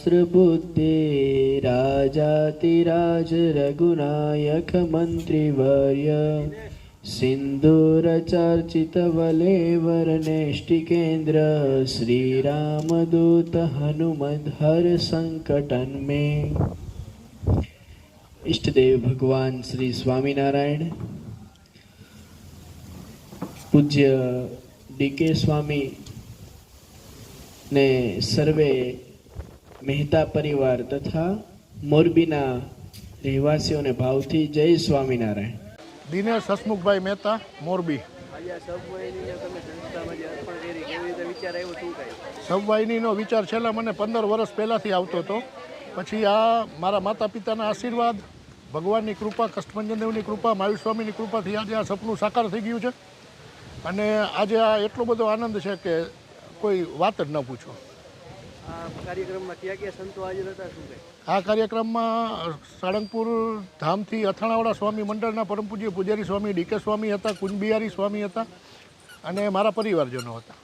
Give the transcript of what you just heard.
सहस्रबुद्धे राजातिराज रघुनायक मन्त्रिवर्य सिन्दूरचर्चितवलेवरनेष्टिकेन्द्र श्रीरामदूत हनुमद्हर सङ्कटन्मे ઈષ્ટદેવ ભગવાન શ્રી સ્વામિનારાયણ પૂજ્ય ડીકે સ્વામી ને સર્વે મહેતા પરિવાર તથા મોરબીના રહેવાસીઓને ભાવથી જય સ્વામિનારાયણ. દિનેશ હસમુખભાઈ મહેતા મોરબી. સબવાહિનીનો વિચાર છેલ્લા મને પંદર વર્ષ પહેલાંથી આવતો હતો. પછી આ મારા માતા પિતાના આશીર્વાદ ભગવાનની કૃપા કષ્ટભંજન દેવની કૃપા મહાવીર સ્વામીની કૃપાથી આજે આ સપનું સાકાર થઈ ગયું છે. અને આજે આ એટલો બધો આનંદ છે કે કોઈ વાત જ ન પૂછો. કાર્યક્રમમાં કયા કયા સંતો હાજર હતા આ કાર્યક્રમમાં સાળંગપુર ધામથી અથાણાવાળા સ્વામી મંડળના પરમ પૂજ્ય પૂજારી સ્વામી ડીકે સ્વામી હતા, કુંજબિહારી સ્વામી હતા અને મારા પરિવારજનો હતા.